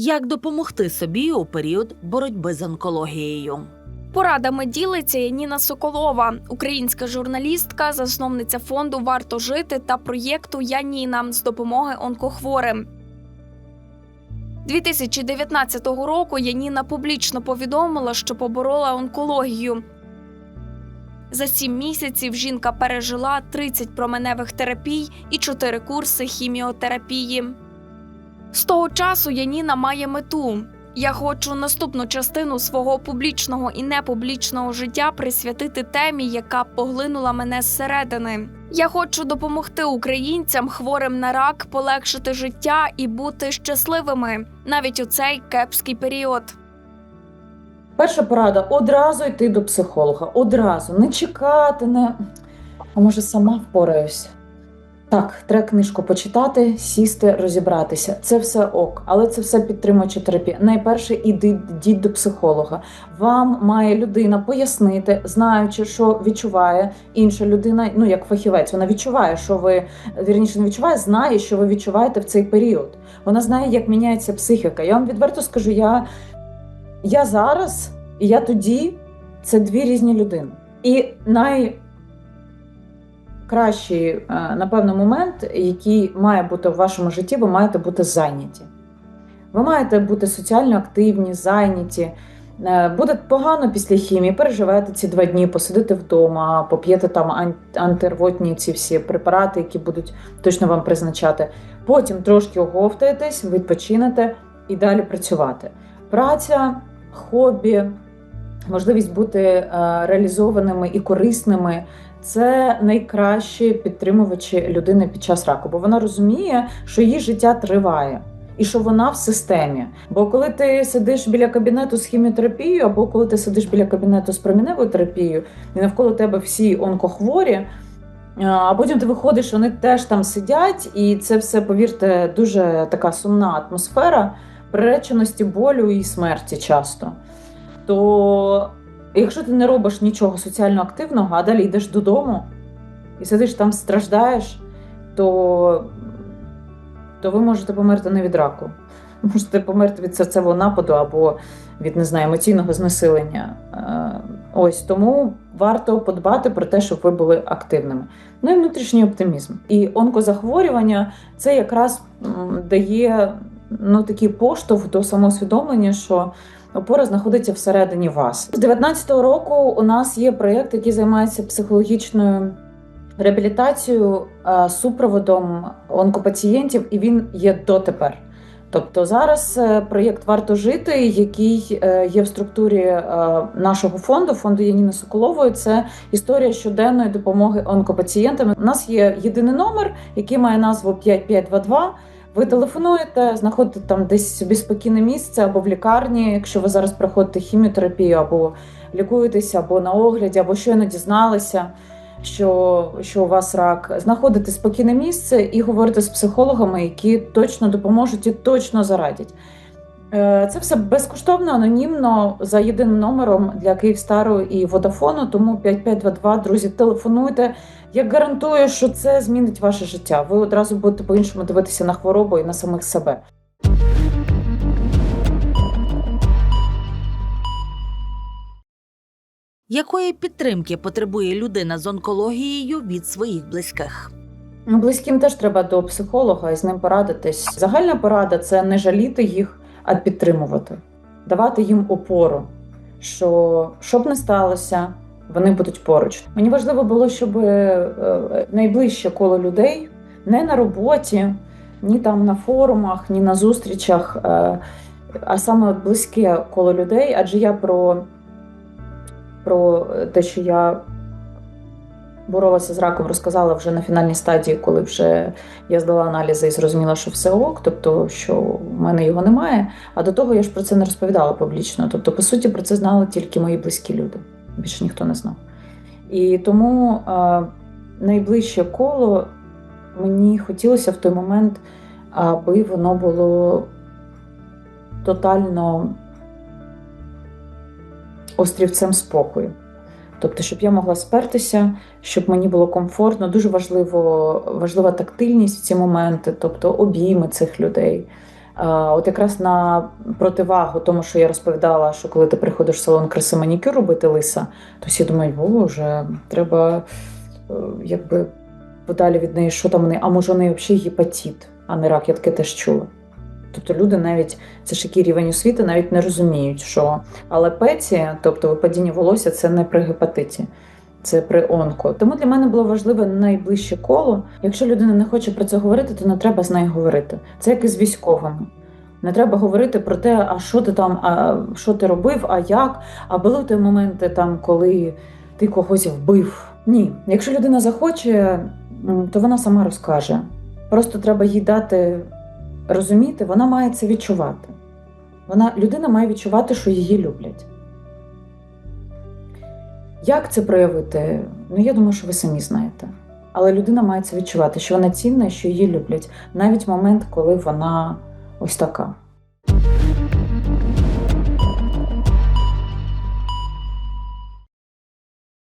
Як допомогти собі у період боротьби з онкологією? Порадами ділиться Яніна Соколова, українська журналістка, засновниця фонду Варто жити та проєкту Яніна з допомоги онкохворим. 2019 року Яніна публічно повідомила, що поборола онкологію. За сім місяців жінка пережила 30 променевих терапій і 4 курси хіміотерапії. З того часу Яніна має мету. Я хочу наступну частину свого публічного і непублічного життя присвятити темі, яка поглинула мене зсередини. Я хочу допомогти українцям, хворим на рак, полегшити життя і бути щасливими навіть у цей кепський період. Перша порада одразу йти до психолога. Одразу не чекати, не а може сама впораюсь. Так, треба книжку почитати, сісти, розібратися. Це все ок, але це все підтримуюча терапія. Найперше іди йдіть до психолога. Вам має людина пояснити, знаючи, що відчуває інша людина, ну як фахівець, вона відчуває, що ви вірніше не відчуває, знає, що ви відчуваєте в цей період. Вона знає, як міняється психіка. Я вам відверто скажу, я, я зараз і я тоді це дві різні людини. І най кращий, е, напевно, момент, який має бути в вашому житті, ви маєте бути зайняті. Ви маєте бути соціально активні, зайняті. Е, Буде погано після хімії, переживете ці два дні, посидите вдома, поп'єте там антирвотні ці всі препарати, які будуть точно вам призначати. Потім трошки оговтаєтесь, відпочинете і далі працювати. Праця, хобі, можливість бути е, реалізованими і корисними це найкращі підтримувачі людини під час раку, бо вона розуміє, що її життя триває. І що вона в системі. Бо коли ти сидиш біля кабінету з хіміотерапією, або коли ти сидиш біля кабінету з проміневою терапією, і навколо тебе всі онкохворі, а потім ти виходиш, вони теж там сидять, і це все, повірте, дуже така сумна атмосфера приреченості болю і смерті часто. То якщо ти не робиш нічого соціально активного, а далі йдеш додому і сидиш там, страждаєш, то, то ви можете померти не від раку. Можете померти від серцевого нападу або від не знаю, емоційного знесилення. Е, Ось тому варто подбати про те, щоб ви були активними. Ну і внутрішній оптимізм. І онкозахворювання це якраз дає ну, такий поштовх до самоусвідомлення, що опора знаходиться всередині вас. З 2019 року у нас є проєкт, який займається психологічною реабілітацією, е, супроводом онкопацієнтів, і він є дотепер. Тобто зараз е, проєкт варто жити, який е, є в структурі нашого фонду, фонду Яніни Соколової. Це історія щоденної допомоги онкопацієнтам. У нас є єдиний номер, який має назву 5522. Ви телефонуєте, знаходите там десь собі спокійне місце або в лікарні, якщо ви зараз проходите хіміотерапію, або лікуєтеся, або на огляді, або щойно дізналися, що, що у вас рак. Знаходите спокійне місце і говорите з психологами, які точно допоможуть і точно зарадять. Е, Це все безкоштовно, анонімно за єдиним номером для Київстару і Водафону. Тому 5522, друзі, телефонуйте. Я гарантую, що це змінить ваше життя. Ви одразу будете по-іншому дивитися на хворобу і на самих себе. Якої підтримки потребує людина з онкологією від своїх близьких? Близьким теж треба до психолога і з ним порадитись. Загальна порада це не жаліти їх, а підтримувати, давати їм опору, що що б не сталося, вони будуть поруч. Мені важливо було, щоб е, найближче коло людей не на роботі, ні там на форумах, ні на зустрічах, е, а саме близьке коло людей, адже я про, про те, що я боролася з раком, розказала вже на фінальній стадії, коли вже я здала аналізи і зрозуміла, що все ок, тобто що в мене його немає. А до того я ж про це не розповідала публічно. Тобто, по суті, про це знали тільки мої близькі люди. Більше ніхто не знав. І тому е, найближче коло мені хотілося в той момент, аби воно було тотально острівцем спокою. Тобто, щоб я могла спертися, щоб мені було комфортно. Дуже важливо, важлива тактильність в ці моменти, тобто обійми цих людей, От якраз на противагу тому, що я розповідала, що коли ти приходиш в салон краси манікюр робити лиса, то всі думають, боже, треба е, якби подалі від неї, що там у неї, а може у неї взагалі гепатит, а не рак, я таке теж чула. Тобто люди навіть, це ж який рівень освіти, навіть не розуміють, що алепеція, тобто випадіння волосся, це не при гепатиті. Це при онко. Тому для мене було важливе найближче коло. Якщо людина не хоче про це говорити, то не треба з нею говорити. Це як і з військовими. Не треба говорити про те, а що ти там, а що ти робив, а як. А були ті моменти, там, коли ти когось вбив. Ні. Якщо людина захоче, то вона сама розкаже. Просто треба їй дати розуміти, вона має це відчувати. Вона, людина має відчувати, що її люблять. Як це проявити? Ну, я думаю, що ви самі знаєте. Але людина має це відчувати, що вона цінна, що її люблять, навіть в момент, коли вона ось така.